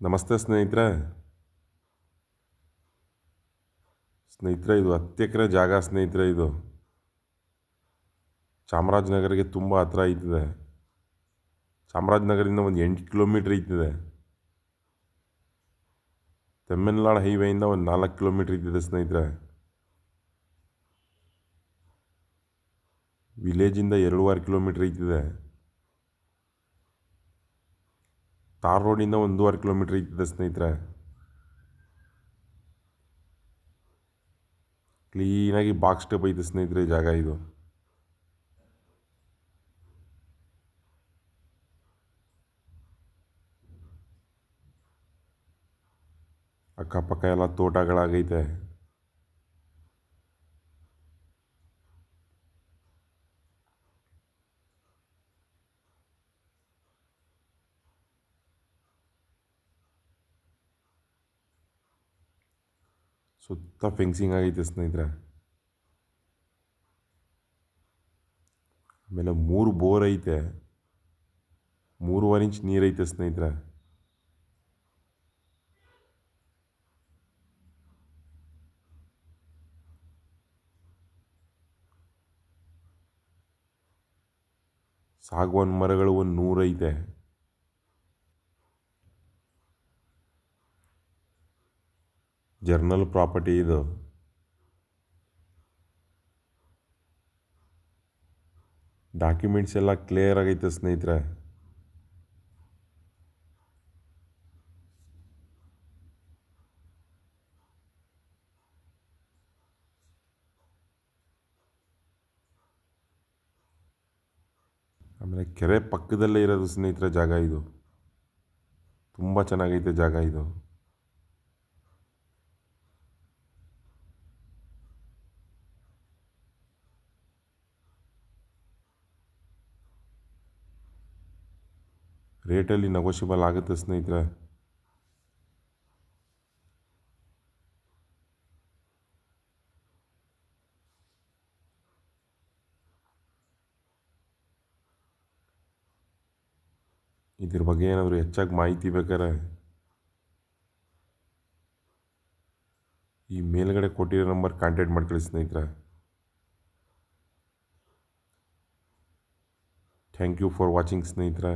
ನಮಸ್ತೆ ಸ್ನೇಹಿತರೆ. ಸ್ನೇಹಿತರೆ, ಇದು ಹತ್ತು ಜಾಗ ಸ್ನೇಹಿತರೆ ಇದು. ಚಾಮರಾಜನಗರಿಗೆ ತುಂಬ ಹತ್ರ ಐತಿದೆ ಚಾಮರಾಜನಗರಿಂದ ಒಂದು ಎಂಟು ಕಿಲೋಮೀಟ್ರ್ ಐತಿದೆ ತೆಮ್ಮೆನಲಾಳು ಹೈವೇಯಿಂದ ಒಂದು ನಾಲ್ಕು ಕಿಲೋಮೀಟ್ರ್ ಇದ್ದಿದೆ ಸ್ನೇಹಿತರೆ. ವಿಲೇಜಿಂದ ಎರಡೂವರೆ ಕಿಲೋಮೀಟ್ರ್ ಐತದೆ ತಾರ್ ರೋಡಿಂದ ಒಂದೂವರೆ ಕಿಲೋಮೀಟ್ರ್ ಐತದೆ ಸ್ನೇಹಿತರೆ. ಕ್ಲೀನಾಗಿ ಬಾಕ್ಸ್ ಸ್ಟೆಪ್ ಐತೆ ಸ್ನೇಹಿತರೆ ಜಾಗ ಇದು. ಅಕ್ಕಪಕ್ಕ ಎಲ್ಲ ತೋಟಗಳಾಗೈತೆ. ಸುತ್ತ ಫೆನ್ಸಿಂಗ್ ಆಗೈತೆ ಸ್ನೇಹಿತರೆ. ಆಮೇಲೆ ಮೂರು ಬೋರ್ ಐತೆ. ಮೂರುವರೆ ಇಂಚ್ ನೀರೈತೆ ಸ್ನೇಹಿತರೆ. ಸಾಗವಾನ್ ಮರಗಳು ಒಂದು ನೂರೈತೆ ಜರ್ನಲ್ ಪ್ರಾಪರ್ಟಿ ಇದು. ಡಾಕ್ಯುಮೆಂಟ್ಸ್ ಎಲ್ಲ ಕ್ಲಿಯರ್ ಆಗೈತೆ ಸ್ನೇಹಿತರೆ. ಆಮೇಲೆ ಕೆರೆ ಪಕ್ಕದಲ್ಲೇ ಇರೋದು ಸ್ನೇಹಿತರೆ ಜಾಗ ಇದು. ತುಂಬ ಚೆನ್ನಾಗೈತೆ ಜಾಗ ಇದು. ರೇಟಲ್ಲಿ ನೆಗೋಷಿಯಬಲ್ ಆಗುತ್ತೆ ಸ್ನೇಹಿತರೆ. ಇದ್ರ ಬಗ್ಗೆ ಏನಾದರೂ ಹೆಚ್ಚಾಗಿ ಮಾಹಿತಿ ಬೇಕಾರೆ ಈ ಮೇಲ್ಗಡೆ ಕೊಟ್ಟಿರೋ ನಂಬರ್ ಕಾಂಟ್ಯಾಕ್ಟ್ ಮಾಡ್ಕೊಳ್ಳಿ ಸ್ನೇಹಿತರೆ. ಥ್ಯಾಂಕ್ ಯು ಫಾರ್ ವಾಚಿಂಗ್ ಸ್ನೇಹಿತರೆ.